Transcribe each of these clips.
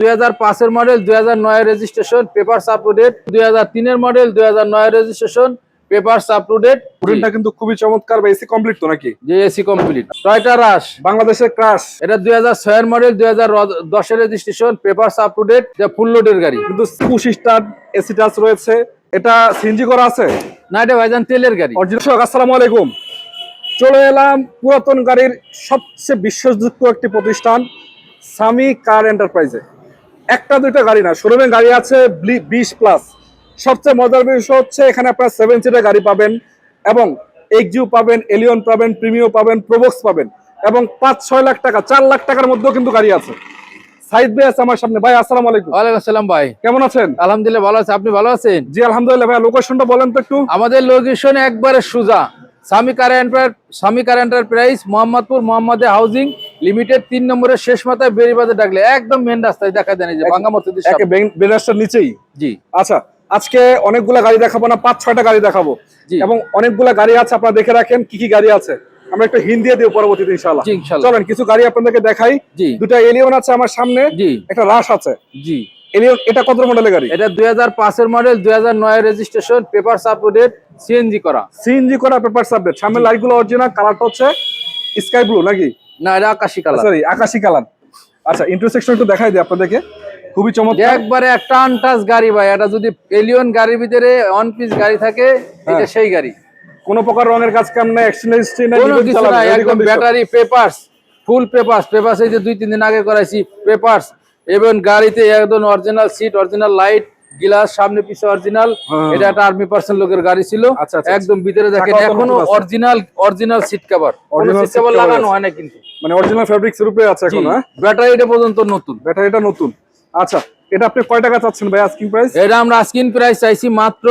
দুই হাজার পাঁচের মডেল দুই হাজার নয় রেজিস্ট্রেশন পেপার ডেট দুই হাজার তিনের মডেল দুই হাজার নয় রেজিস্ট্রেশন পেপার আপ টু কিন্তু খুবই চমৎকার বা এসি কমপ্লিট তো নাকি? যে এসি কমপ্লিট টয়টা রাশ বাংলাদেশের ক্রাশ এটা দুই হাজার ছয়ের মডেল দুই হাজার দশের registration paper up to full লোডের গাড়ি। কিন্তু পুশ স্টার্ট এসি টাচ রয়েছে। এটা সিএনজি করা আছে? না এটা ভাইজান তেলের গাড়ি। অরিজিনাল আসসালামু আলাইকুম। চলে এলাম পুরাতন গাড়ির সবচেয়ে বিশ্বাসযোগ্য একটি প্রতিষ্ঠান সামি কার এন্টারপ্রাইজে একটা দুইটা গাড়ি না শোরুমে গাড়ি আছে বিশ প্লাস সবচেয়ে মজার বিষয় হচ্ছে এখানে আপনারা সেভেন সিটার গাড়ি পাবেন এবং এক্সিউ পাবেন এলিয়ন পাবেন প্রিমিও পাবেন প্রোবক্স পাবেন এবং পাঁচ ছয় লাখ টাকা চার লাখ টাকার মধ্যেও কিন্তু গাড়ি আছে। সাইদ ভাই আছে আমার সামনে। ভাই আসসালামু আলাইকুম। ওয়ালাইকুম আসসালাম ভাই। কেমন আছেন? আলহামদুলিল্লাহ ভালো আছে। আপনি ভালো আছেন? জি আলহামদুলিল্লাহ ভাই লোকেশনটা বলেন তো একটু। আমাদের লোকেশন একবারে সুজা। Swami car enter Swami car enterprise Mohammadpur মোহাম্মদে housing limited তিন নম্বরের শেষ মাথায় বেরিবাদে ডাকলে একদম মেন রাস্তায় দেখা দেয় যে বাঙ্গা মসজিদের সামনে। নিচেই? জি। আচ্ছা আজকে অনেকগুলা গাড়ি দেখাবো না পাঁচ ছয়টা গাড়ি দেখাবো। এবং অনেকগুলা গাড়ি আছে আপনারা দেখে রাখেন কি কি গাড়ি আছে। আমরা একটু হিন্দি দিয়ে পরবর্তীতে ইনশাআল্লাহ। জি, ইনশাআল্লাহ। চলেন কিছু গাড়ি আপনাদেরকে দেখাই। জি। দুটা এলিয়ন আছে আমার সামনে জি। একটা রাশ আছে। জি। এলিয়ন এটা কত মডেলের গাড়ি? এটা দুই হাজার পাঁচের মডেল দুই হাজার নয় রেজিস্ট্রেশন পেপার ডেট সিএনজি করা। সিএনজি করা পেপার সাবজেক্ট সামনে লাইটগুলো অরিজিনাল কালারটা হচ্ছে স্কাই ব্লু নাকি? না এটা আকাশি কালার। সরি আকাশি কালার। আচ্ছা ইন্টারসেকশন একটু দেখাই দিই আপনাদেরকে। খুবই চমৎকার। একবারে একটা আনটাচ গাড়ি ভাই এটা যদি এলিয়ন গাড়ির ভিতরে অন পিস গাড়ি থাকে এটা হ্যাঁ। সেই গাড়ি। কোনো প্রকার রঙের কাজ কাম নাই এক্সচেঞ্জ কোনো কিছু ready একদম battery papers full papers papers এই যে দুই তিন দিন আগে করাইছি পেপারস এবং গাড়িতে একদম original seat original light glass সামনে পিছে অরিজিনাল হ্যাঁ। এটা একটা আর্মি পার্সন লোকের গাড়ি ছিল। আচ্ছা, আচ্ছা, একদম ভিতরে দেখেন এখনও original original seat cover seat cover লাগানো। হয় না কিন্তু। মানে অরিজিনাল ফেব্রিক্স উপরে আছে এখন ব্যাটারিটা পর্যন্ত নতুন। ব্যাটারিটা নতুন। আচ্ছা এটা আপনি কয় টাকা চাচ্ছেন ভাই আস্কিং প্রাইস এটা আমরা স্ক্রিন প্রাইস চাইছি মাত্র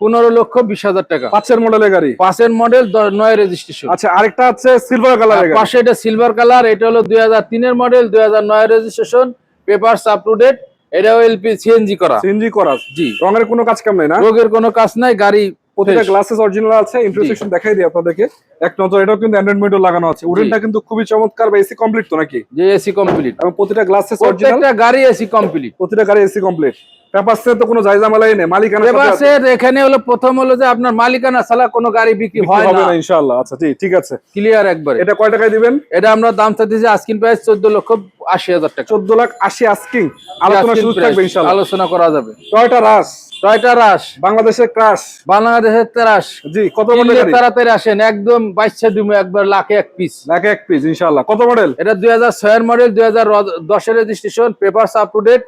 পনেরো লক্ষ বিশ হাজার টাকা। পাঁচের মডেলের গাড়ি? পাঁচের মডেল নয় রেজিস্ট্রেশন আচ্ছা আরেকটা আছে সিলভার কালার পাশে এটা সিলভার কালার এটা হলো দুই হাজার তিনের মডেল দুই হাজার নয় registration paper up to date এটাও এলপি সিএনজি করা। সিএনজি করা। জি। রঙের কোনো কাজ কাম নাই না? রোগের কোনো কাজ নাই গাড়ি প্রতিটা গ্লাসেস অরিজিনাল আছে ইন্টারসেকশন দেখাই দিই আপনাদেরকে। এক নজর এটাও কিন্তু অ্যান্ড্রয়েড মিটার লাগানো আছে। উডেনটা কিন্তু খুবই চমৎকার বা এসি কমপ্লিট তো নাকি? যে এসি কমপ্লিট এবং প্রতিটা গ্লাসেস অরিজিনাল প্রত্যেকটা গাড়ি এসি কমপ্লিট প্রতিটা গাড়ি এসি কমপ্লিট পেপারসে তো কোনো জায়জামালাই নেই মালিকানা পেপারসের এখানে হলো প্রথম হলো যে আপনার মালিকানা ছাড়া কোনো গাড়ি বিক্রি হয় না। না ইনশাআল্লাহ। আচ্ছা জি ঠিক আছে। ক্লিয়ার একবার। এটা কয় টাকায় দিবেন? এটা আমরা দাম চাইতেছি আস্কিন প্রাইস চোদ্দ লক্ষ আশি হাজার টাকা। চোদ্দ লাখ আশি আস্কিং আলোচনা সুযোগ থাকবে ইনশাআল্লাহ। আলোচনা করা যাবে। Toyota Rush. Toyota Rush. বাংলাদেশের ক্রাশ। বাংলাদেশের তেরাস জি কত মডেল তাড়াতাড়ি আসেন একদম বাইশে দিমে একবার লাখে এক পিস লাখ এক পিস ইনশাআল্লাহ। কত মডেল এটা দুই হাজার ছয়ের মডেল দুই হাজার দশের registration paper up to date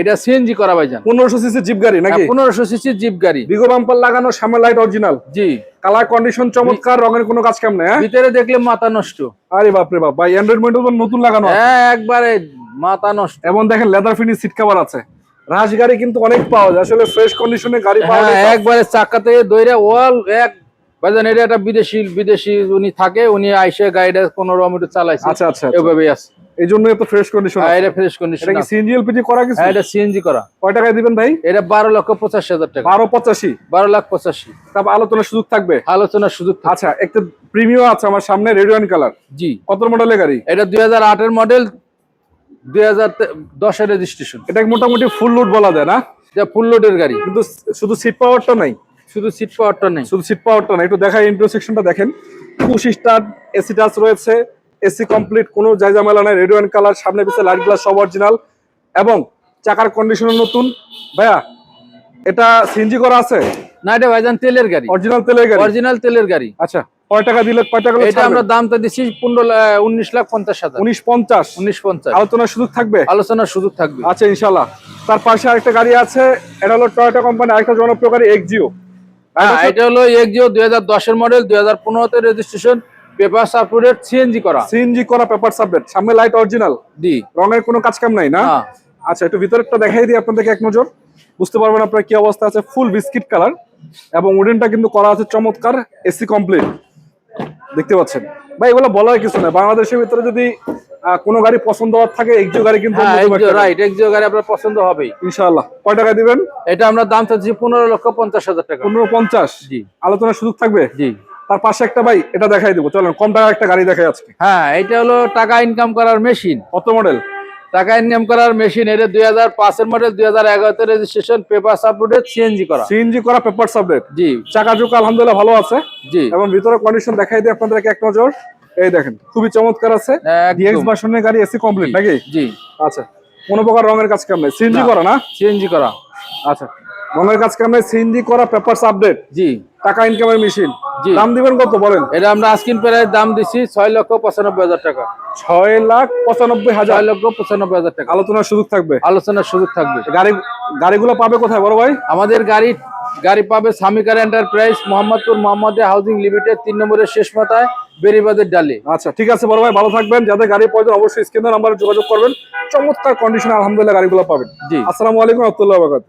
এটা সিএনজি করা ভাইজান। পনেরোশো সিসি জিপ গাড়ি নাকি? পনেরোশো সিসি জিপ গাড়ি। বিগো বাম্পার লাগানো সামনে লাইট অরিজিনাল জি। কালার কন্ডিশন চমৎকার রঙের কোনো কাজ কাম নেই হ্যাঁ? ভিতরে দেখলে মাথা নষ্ট। আরে বাপরে বাপ ভাই অ্যান্ড্রয়েড মডেল নতুন লাগানো হ্যাঁ একবারে মাথা নষ্ট। এবং দেখেন লেদার ফিনিশ সিট কভার আছে। রাশ গাড়ি কিন্তু অনেক পাওয়া যায়। আসলে ফ্রেশ কন্ডিশনে গাড়ি পাওয়া হ্যাঁ যায়। একবারে চাকা থেকে দইরা ওয়াল এক ভাইজান এটা একটা বিদেশি বিদেশি উনি থাকে উনি আইসে গাড়িটা পনেরো মিটার চালাইছে। আচ্ছা আচ্ছা আচ্ছা। এভাবেই আছে। এই জন্য এত ফ্রেশ কন্ডিশন এটা ফ্রেশ কন্ডিশন এটা কি সিএনজি এলপিজি করা কিছু? হ্যাঁ এটা সিএনজি করা। কয় টাকায় দিবেন ভাই? এটা বারো লক্ষ পঁচাশি হাজার টাকা। বারো পঁচাশি। বারো লাখ পঁচাশি। তারপর আলোচনার সুযোগ থাকবে? আলোচনার সুযোগ। আচ্ছা একটা প্রিমিয়াম আছে আমার সামনে রেডিয়ান কালার জি। কত মডেলের গাড়ি? এটা দুই হাজার আটের মডেল দুই হাজার দশের রেজিস্ট্রেশন এটা মোটামুটি ফুল লোড বলা যায় না? এটা ফুল লোডের গাড়ি। কিন্তু শুধু সিট পাওয়ারটা নাই? শুধু সিট পাওয়ারটা নেই। শুধু সিট পাওয়ারটা নাই। একটু দেখাই ইন্টারসেকশনটা দেখেন। পুশ স্টার্ট এসি টাচ রয়েছে। এসি কমপ্লিট কোনো জায়জামেলা নাই। রেডিয়ান কালার সামনে পিছনে লাইট গ্লাস সব অরিজিনাল এবং চাকার কন্ডিশনও নতুন। ভাইয়া এটা সিএনজি করা আছে? না এটা ভাইজান তেলের গাড়ি। অরিজিনাল তেলের গাড়ি? অরিজিনাল তেলের গাড়ি। আচ্ছা। কয় টাকা দিলে কয় টাকা এটা আমরা দামটা দিচ্ছি পনেরো উনিশ লাখ পঞ্চাশ হাজার। উনিশ পঞ্চাশ? উনিশ পঞ্চাশ। আলোচনার সুযোগ থাকবে? আলোচনার সুযোগ থাকবে। আচ্ছা ইনশাল্লাহ তার পাশে আরেকটা গাড়ি আছে এটা হলো টয়োটা কোম্পানি আরেকটা জনপ্রিয় গাড়ি এক্সিও হ্যাঁ এটা হলো এক্সিও দুই হাজার দশের মডেল দুই হাজার পনেরোতে রেজিস্ট্রেশন পেপার সিএনজি করা। সিএনজি করা পেপার সামনে লাইট অরিজিনাল জি। রঙের কোনো কাজ কাম নাই না? হ্যাঁ। আচ্ছা একটু ভিতরেরটা দেখাই দিই আপনাদেরকে এক নজর। বুঝতে পারবেন আপনার কি অবস্থা আছে। ফুল বিস্কিট কালার এবং উডেনটা কিন্তু করা আছে চমৎকার এসি কমপ্লিট দেখতে পাচ্ছেন। ভাই এগুলো বলার কিছু নাই। বাংলাদেশের ভিতরে যদি কোনো গাড়ি পছন্দ হওয়ার থাকে এক্সিও গাড়ি কিন্তু হ্যাঁ। রাইট এক্সিও গাড়ি। আপনার পছন্দ হবে ইনশাআল্লাহ। কয় টাকা দিবেন? এটা আমরা দাম চাচ্ছি পনেরো লক্ষ পঞ্চাশ হাজার টাকা। পনেরো পঞ্চাশ? জি। আলোচনার সুযোগ থাকবে? জি। তার পাশে একটা ভাই এটা দেখাই দেবো। চলেন কম টাকার একটা গাড়ি দেখাই আজকে। হ্যাঁ এটা হলো টাকা ইনকাম করার মেশিন কত মডেল টাকা ইনকাম করার মেশিন এটা দুই হাজার পাঁচের মডেল দুই হাজার এগারোতে রেজিস্ট্রেশন পেপার আপলোডেড সিএনজি করা। সিএনজি করা পেপার সাবলেট জি। চাকা চুকা আলহামদুলিল্লাহ ভালো আছে। জি। এবং ভিতরে কন্ডিশন দেখাই দিই আপনাদেরকে এক নজর। এই দেখেন খুবই চমৎকার আছে। ডিএক্স ভার্সনের গাড়ি এসি কমপ্লিট নাকি? জি। আচ্ছা কোনো প্রকার রঙের কাজ কাম নেই? সিএনজি করা না? সিএনজি করা। আচ্ছা রঙের কাজ কাম নেই? সিএনজি করা পেপার আপডেট জি। টাকা ইনকামের মেশিন। দাম দিবেন কত বলেন? এটা আমরা আস্কিন প্রাইস দাম দিছি ছয় লক্ষ পঁচানব্বই হাজার টাকা। ছয় লাখ পঁচানব্বই হাজার। ছয় লক্ষ পঁচানব্বই হাজার টাকা। আলোচনার সুযোগ থাকবে। আলোচনার সুযোগ থাকবে। গাড়ি গাড়িগুলো পাবে কোথায় বড় ভাই? আমাদের গাড়ি গাড়ি পাবে Samikar enterprise Mohammadpur Mohammadia housing limited তিন নম্বরের শেষ মাথায় বেরিবাদের ডালে। আচ্ছা ঠিক আছে বড় ভাই ভালো থাকবেন। যাদের গাড়ি প্রয়োজন অবশ্যই স্ক্রিনের নাম্বারে যোগাযোগ করবেন। চমৎকার কন্ডিশনে আলহামদুলিল্লাহ গাড়িগুলো পাবেন। জি। আসসালামু আলাইকুম বাকাত